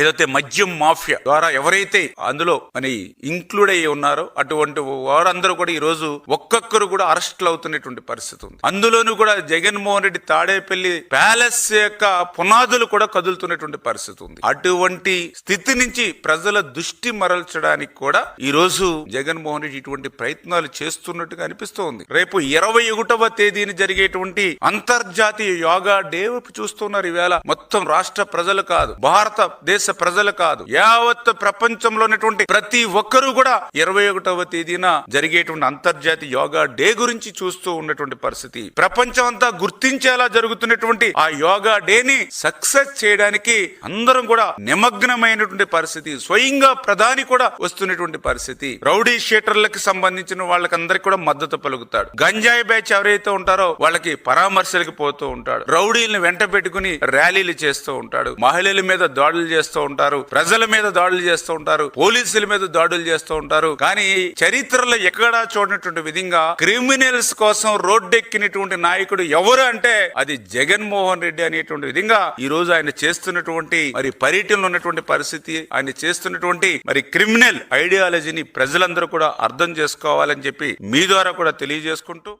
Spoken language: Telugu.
ఏదైతే మద్యం మాఫియా ద్వారా ఎవరైతే అందులో మరి ఇంక్లూడ్ అయ్యి ఉన్నారో అటువంటి వారందరూ కూడా ఈ రోజు ఒక్కొక్కరు కూడా అరెస్టులు అవుతున్నటువంటి పరిస్థితి ఉంది. అందులోనూ కూడా జగన్మోహన్ రెడ్డి తాడేపల్లి ప్యాలెస్ యొక్క పునాదులు కూడా కదులుతున్నటువంటి పరిస్థితి ఉంది. అటువంటి స్థితి నుంచి ప్రజల దృష్టి మరల్చడానికి కూడా ఈ రోజు జగన్మోహన్ రెడ్డి ఇటువంటి ప్రయత్నాలు చేస్తున్నట్టుగా అనిపిస్తోంది. రేపు ఇరవై ఒకటవ తేదీన జరిగేటువంటి అంతర్జాతీయ యోగా డే చూస్తున్నారు. ఈవేళ మొత్తం రాష్ట్ర ప్రజలు కాదు దేశ ప్రజలు కాదు. యావత్ ప్రపంచంలో ఉన్నటువంటి ప్రతి ఒక్కరూ కూడా ఇరవై ఒకటవ తేదీన జరిగేటువంటి అంతర్జాతీయ యోగా డే గురించి చూస్తూ ఉన్నటువంటి పరిస్థితి. ప్రపంచం అంతా గుర్తించేలా జరుగుతున్నటువంటి ఆ యోగా డేని సక్సెస్ చేయడానికి అందరం కూడా నిమగ్నమైనటువంటి పరిస్థితి. స్వయంగా ప్రధాని కూడా వస్తున్నటువంటి పరిస్థితి. రౌడీ షీటర్లకు సంబంధించిన వాళ్ళకందరికి కూడా మద్దతు పలుకుతాడు. గంజాయి బ్యాచ్ ఎవరైతే ఉంటారో వాళ్ళకి పరామర్శలకు పోతూ ఉంటాడు. రౌడీలను వెంట పెట్టుకుని ర్యాలీలు చేస్తూ ఉంటాడు. మహిళల మీద దాడులు చేస్తూ చేస్తూ ఉంటారు ప్రజల మీద దాడులు చేస్తూ ఉంటారు పోలీసుల మీద దాడులు చేస్తూ ఉంటారు. కానీ చరిత్రలో ఎక్కడా చూడనటువంటి విధంగా క్రిమినల్స్ కోసం రోడ్డెక్కినటువంటి నాయకుడు ఎవరు అంటే అది జగన్మోహన్ రెడ్డి అనేటువంటి విధంగా ఈ రోజు ఆయన చేస్తున్నటువంటి మరి పర్యటనలో ఉన్నటువంటి పరిస్థితి ఆయన చేస్తున్నటువంటి మరి క్రిమినల్ ఐడియాలజీని ప్రజలందరూ కూడా అర్థం చేసుకోవాలని చెప్పి మీ ద్వారా కూడా తెలియజేసుకుంటూ